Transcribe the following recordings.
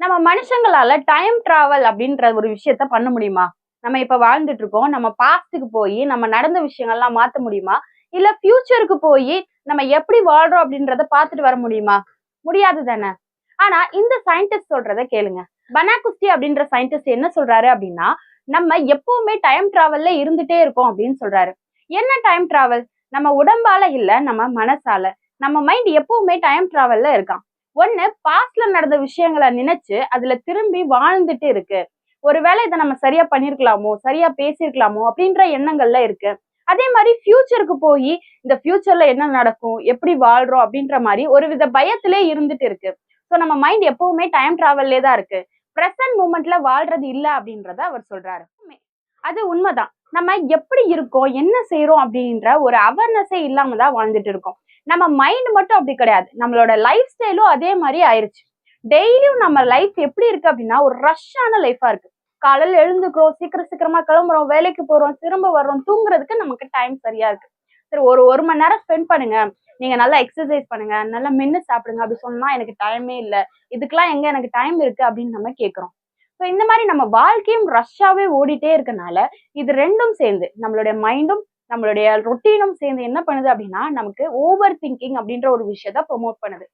நம்ம மனுஷங்களால time travel அப்படின்ற ஒரு விஷயத்த பண்ண முடியுமா? நம்ம இப்ப வாழ்ந்துட்டு இருக்கோம். நம்ம பாஸ்டுக்கு போய் நம்ம நடந்த விஷயங்கள்லாம் மாத்த முடியுமா? இல்ல ஃபியூச்சருக்கு போய் நம்ம எப்படி வாழ்றோம் அப்படின்றத பார்த்துட்டு வர முடியுமா? முடியாது தானே. ஆனா இந்த சயின்டிஸ்ட் சொல்றத கேளுங்க. பனாகுஸ்டி அப்படின்ற சயின்டிஸ்ட் என்ன சொல்றாரு அப்படின்னா நம்ம எப்பவுமே டைம் டிராவல்ல இருந்துட்டே இருக்கோம் அப்படின்னு சொல்றாரு. என்ன டைம் டிராவல் நம்ம உடம்பால இல்ல நம்ம மனசால. நம்ம மைண்ட் எப்பவுமே டைம் டிராவல்ல இருக்கான் ஒண்ணு பாஸ்ட்ல நடந்த விஷயங்களை நினைச்சு அதுல திரும்பி வாழ்ந்துட்டு இருக்கு. ஒருவேளை இதை நம்ம சரியா பண்ணிருக்கலாமோ சரியா பேசியிருக்கலாமோ அப்படின்ற எண்ணங்கள்ல இருக்கு. அதே மாதிரி ஃபியூச்சருக்கு போய் இந்த ஃபியூச்சர்ல என்ன நடக்கும் எப்படி வாழ்றோம் அப்படின்ற மாதிரி ஒரு வித பயத்திலே இருந்துட்டு இருக்கு. ஸோ நம்ம மைண்ட் எப்பவுமே டைம் டிராவல்லே தான் இருக்கு. ப்ரெசன்ட் மூமெண்ட்ல வாழ்றது இல்லை அப்படின்றத அவர் சொல்றாரு. அது உண்மைதான். நம்ம எப்படி இருக்கோம் என்ன செய்யறோம் அப்படின்ற ஒரு அவேர்னஸே இல்லாம தான் வாழ்ந்துட்டு இருக்கோம். நம்ம மைண்ட் மட்டும் அப்படி கிடையாது. நம்மளோட லைஃப் ஸ்டைலும் அதே மாதிரி ஆயிருச்சு. டெய்லியும் நம்ம லைஃப் எப்படி இருக்கு அப்படின்னா ஒரு ரஷ்ஷான லைஃபா இருக்கு. காலையில் எழுந்துக்கிறோம் சீக்கிரம் சீக்கிரமா கிளம்புறோம் வேலைக்கு போறோம் திரும்ப வர்றோம் தூங்குறதுக்கு நமக்கு டைம் சரியா இருக்கு. சரி ஒரு ஒரு மணி நேரம் ஸ்பெண்ட் பண்ணுங்க. நீங்க நல்லா எக்ஸசைஸ் பண்ணுங்க. நல்லா மென்னு சாப்பிடுங்க. அப்படி சொன்னா எனக்கு டைமே இல்லை. இதுக்கெல்லாம் எங்க எனக்கு டைம் இருக்கு அப்படின்னு நம்ம கேட்குறோம். ஸோ இந்த மாதிரி நம்ம வாழ்க்கையும் ரஷ்ஷாவே ஓடிட்டே இருக்கனால இது ரெண்டும் சேர்ந்து நம்மளுடைய மைண்டும் நம்மளுடைய ரொட்டீனும் சேர்ந்து என்ன பண்ணுது அப்படின்னா நமக்கு ஓவர் திங்கிங் அப்படின்ற ஒரு விஷயத்த ப்ரொமோட் பண்ணுது.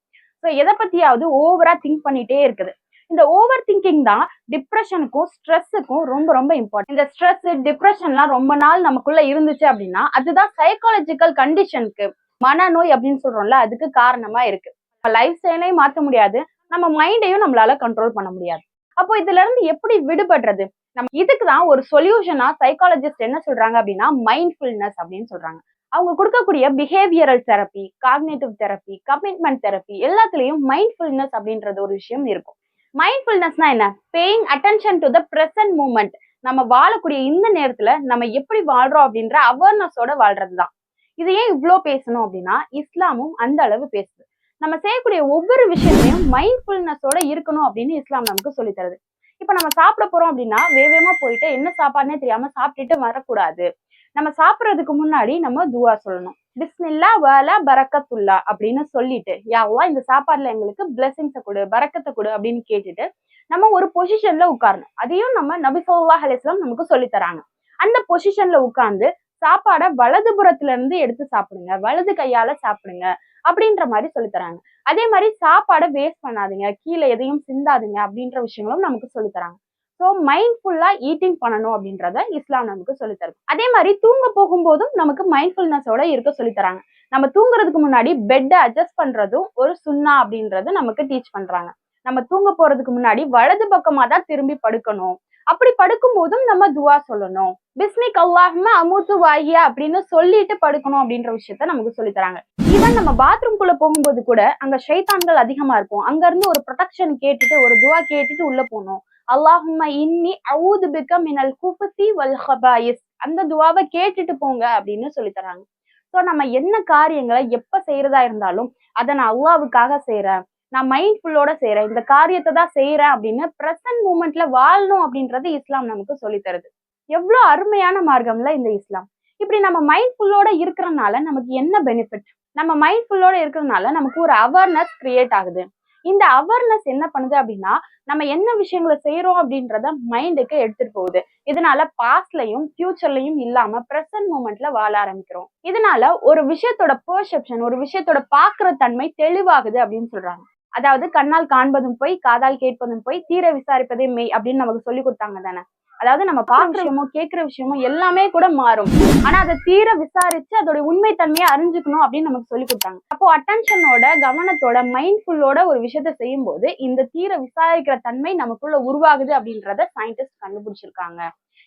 ஸோ எதை பத்தியாவது ஓவரா திங்க் பண்ணிட்டே இருக்குது. இந்த ஓவர் திங்கிங் தான் டிப்ரெஷனுக்கும் ஸ்ட்ரெஸ்ஸுக்கும் ரொம்ப ரொம்ப இம்பார்ட்டன்ட் இந்த ஸ்ட்ரெஸ் டிப்ரெஷன்லாம் ரொம்ப நாள் நமக்குள்ள இருந்துச்சு அப்படின்னா அதுதான் சைக்காலஜிக்கல் கண்டிஷனுக்கு மனநோய் அப்படின்னு சொல்றோம்ல அதுக்கு காரணமா இருக்கு. லைஃப் ஸ்டைலையும் மாற்ற முடியாது. நம்ம மைண்டையும் நம்மளால கண்ட்ரோல் பண்ண முடியாது. அப்போ இதுல இருந்து எப்படி விடுபடுறது? நம்ம இதுக்கு தான் ஒரு சொல்யூஷனா சைக்காலஜிஸ்ட் என்ன சொல்றாங்க அப்படின்னா மைண்ட்ஃபுல்னஸ் அப்படின்னு சொல்றாங்க. அவங்க கொடுக்கக்கூடிய behavioral therapy cognitive therapy commitment therapy எல்லாத்துலயும் மைண்ட்ஃபுல்னஸ் அப்படின்றது ஒரு விஷயம் இருக்கும். மைண்ட்ஃபுல்னஸ்னா என்ன? Paying attention to the present moment நம்ம வாழக்கூடிய இந்த நேரத்துல நம்ம எப்படி வாழ்றோம் அப்படின்ற அவேர்னஸோட வாழ்றது தான் இது ஏன் இவ்வளோ பேசணும் அப்படின்னா இஸ்லாமும் அந்த அளவு பேசுது. நம்ம செய்யக்கூடிய ஒவ்வொரு விஷயத்தையும் மைண்ட்ஃபுல்னஸோட இருக்கணும் அப்படின்னு இஸ்லாம் நமக்கு சொல்லி தருது. இப்போ நம்ம சாப்பிட போறோம் அப்படின்னா வேகமா போயிட்டு என்ன சாப்பாடுனே தெரியாம சாப்பிட்டுட்டு வரக்கூடாது. நம்ம சாப்பிட்றதுக்கு முன்னாடி நம்ம துவா சொல்லணும். பிஸ்மில்லா வேல பரக்கத்துல்லா அப்படின்னு சொல்லிட்டு யாவா இந்த சாப்பாடுல எங்களுக்கு பிளெஸிங்ஸை கொடு பரக்கத்தை கொடு அப்படின்னு கேட்டுட்டு நம்ம ஒரு பொசிஷன்ல உட்காரணும். அதையும் நம்ம நபி சொல்லாஹ் அலிஸ்லாம் நமக்கு சொல்லி தராங்க. அந்த பொசிஷன்ல உட்கார்ந்து சாப்பாடை வலது புறத்துல இருந்து எடுத்து சாப்பிடுங்க. வலது கையால சாப்பிடுங்க. அப்படின்ற மாதிரி சொல்லித்தராங்க. அதே மாதிரி சாப்பாடை வேஸ்ட் பண்ணாதீங்க. கீழே எதையும் சிந்தாதீங்க அப்படின்ற விஷயங்களும் நமக்கு சொல்லித்தராங்க. ஸோ மைண்ட்ஃபுல்லாக ஈட்டிங் பண்ணணும் அப்படின்றத இஸ்லாம் நமக்கு சொல்லித்தரும் அதே மாதிரி தூங்க போகும்போதும் நமக்கு மைண்ட்ஃபுல்னஸோட இருக்க சொல்லித்தராங்க. நம்ம தூங்குறதுக்கு முன்னாடி பெட்டை அட்ஜஸ்ட் பண்ணுறதும் ஒரு சுண்ணா அப்படின்றது நமக்கு டீச் பண்ணுறாங்க நம்ம தூங்க போகிறதுக்கு முன்னாடி வலது பக்கமாக தான் திரும்பி படுக்கணும். அப்படி படுக்கும் போதும் நம்ம துவா சொல்லணும். பிஸ்மிக் அல்லாஹ்ம அமுத்து வாகியா அப்படின்னு சொல்லிட்டு படுக்கணும் அப்படின்ற விஷயத்த நமக்கு சொல்லி தராங்க. ஈவன் நம்ம பாத்ரூம் குள்ள போகும்போது கூட அங்க ஷைத்தான்கள் அதிகமா இருக்கும். அங்க இருந்து ஒரு ப்ரொடெக்ஷன் கேட்டுட்டு ஒரு துவா கேட்டுட்டு உள்ள போகணும். அல்லாஹும்ம இன்னி அவுது பிக்க மினல் குஃபசி வல் ஹபாயிஸ் அந்த துவாவை கேட்டுட்டு போங்க அப்படின்னு சொல்லி தராங்க. ஸோ நம்ம என்ன காரியங்களை எப்ப செய்யறதா இருந்தாலும் அதை நான் அல்லாவுக்காக செய்யறேன் நான் மைண்ட்ஃபுல்லோட செய்யறேன் இந்த காரியத்தை தான் செய்யறேன் அப்படின்னு ப்ரெசன்ட் மூமெண்ட்ல வாழணும் அப்படின்றது இஸ்லாம் நமக்கு சொல்லி தருது. எவ்வளோ அருமையான மார்க்கம்ல இந்த இஸ்லாம். இப்படி நம்ம மைண்ட்ஃபுல்லோட இருக்கிறனால நமக்கு என்ன பெனிஃபிட் நம்ம மைண்ட்ஃபுல்லோட இருக்கிறனால நமக்கு ஒரு அவேர்னஸ் கிரியேட் ஆகுது. இந்த அவேர்னஸ் என்ன பண்ணுது அப்படின்னா நம்ம என்ன விஷயங்களை செய்யறோம் அப்படின்றத மைண்டுக்கு எடுத்துட்டு போகுது. இதனால பாஸ்ட்லயும் ஃபியூச்சர்லயும் இல்லாம ப்ரெசன்ட் மூமெண்ட்ல வாழ ஆரம்பிக்கிறோம். இதனால ஒரு விஷயத்தோட பெர்செப்ஷன் ஒரு விஷயத்தோட பாக்குற தன்மை தெளிவாகுது அப்படின்னு சொல்றாங்க. அதாவது கண்ணால் காண்பதும் போய் காதால் கேட்பதும் போய் தீர விசாரிப்பதே மெய் அப்படின்னு நமக்கு சொல்லி கொடுத்தாங்க தானே. அதாவது நம்ம பார்க்குற விஷயமோ கேட்கிற விஷயமோ எல்லாமே கூட மாறும். ஆனா அதை தீர விசாரிச்சு அதோட உண்மைத்தன்மையை அறிஞ்சுக்கணும் அப்படின்னு நமக்கு சொல்லி கொடுத்தாங்க. அப்போ அட்டென்ஷனோட கவனத்தோட மைண்ட்ஃபுல்லோட ஒரு விஷயத்த செய்யும் போது இந்த தீர விசாரிக்கிற தன்மை நமக்குள்ள உருவாகுது அப்படின்றத சயின்டிஸ்ட் கண்டுபிடிச்சிருக்காங்க.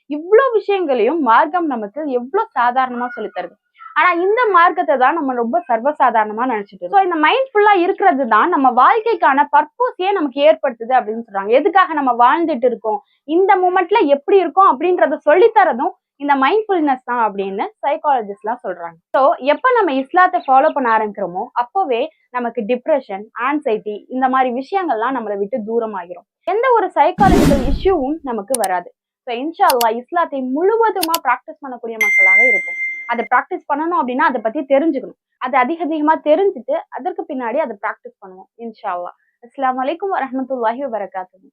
இவ்வளவு விஷயங்களையும் மார்க்கம் நமக்கு எவ்வளவு சாதாரணமா சொல்லி தருது? ஆனா இந்த மார்க்கத்தை தான் நம்ம ரொம்ப சர்வசாதாரணமா நினைச்சிட்டு ஸோ இந்த மைண்ட் ஃபுல்லா இருக்கிறது தான் நம்ம வாழ்க்கைக்கான பர்பஸையே நமக்கு ஏற்படுத்துது அப்படின்னு சொல்றாங்க. எதுக்காக நம்ம வாழ்ந்துட்டு இருக்கோம்? இந்த மூமெண்ட்ல எப்படி இருக்கோம் அப்படின்றத சொல்லித்தரதும் இந்த மைண்ட்ஃபுல்னஸ் தான் அப்படின்னு சைக்காலஜிஸ்ட்லாம் சொல்றாங்க. ஸோ எப்போ நம்ம இஸ்லாத்தை ஃபாலோ பண்ண ஆரம்பிக்கிறோமோ அப்போவே நமக்கு டிப்ரெஷன் ஆன்சைட்டி இந்த மாதிரி விஷயங்கள்லாம் நம்மளை விட்டு தூரமாகிரும். எந்த ஒரு சைக்காலஜிக்கல் இஷ்யூவும் நமக்கு வராது. ஸோ இன்ஷா அல்லா இஸ்லாத்தை முழுவதுமா ப்ராக்டிஸ் பண்ணக்கூடிய மக்களாக இருப்போம். அதை ப்ராக்டிஸ் பண்ணணும் அப்படின்னா அதை பத்தி தெரிஞ்சுக்கணும். அதை அதிக அதிகமா தெரிஞ்சுட்டு அதற்கு பின்னாடி அதை ப்ராக்டிஸ் பண்ணுவோம் இன்ஷா அல்லா அஸ்லாம் வலைக்கம் வரமத்துல்லாஹி வபரகாத்துஹு.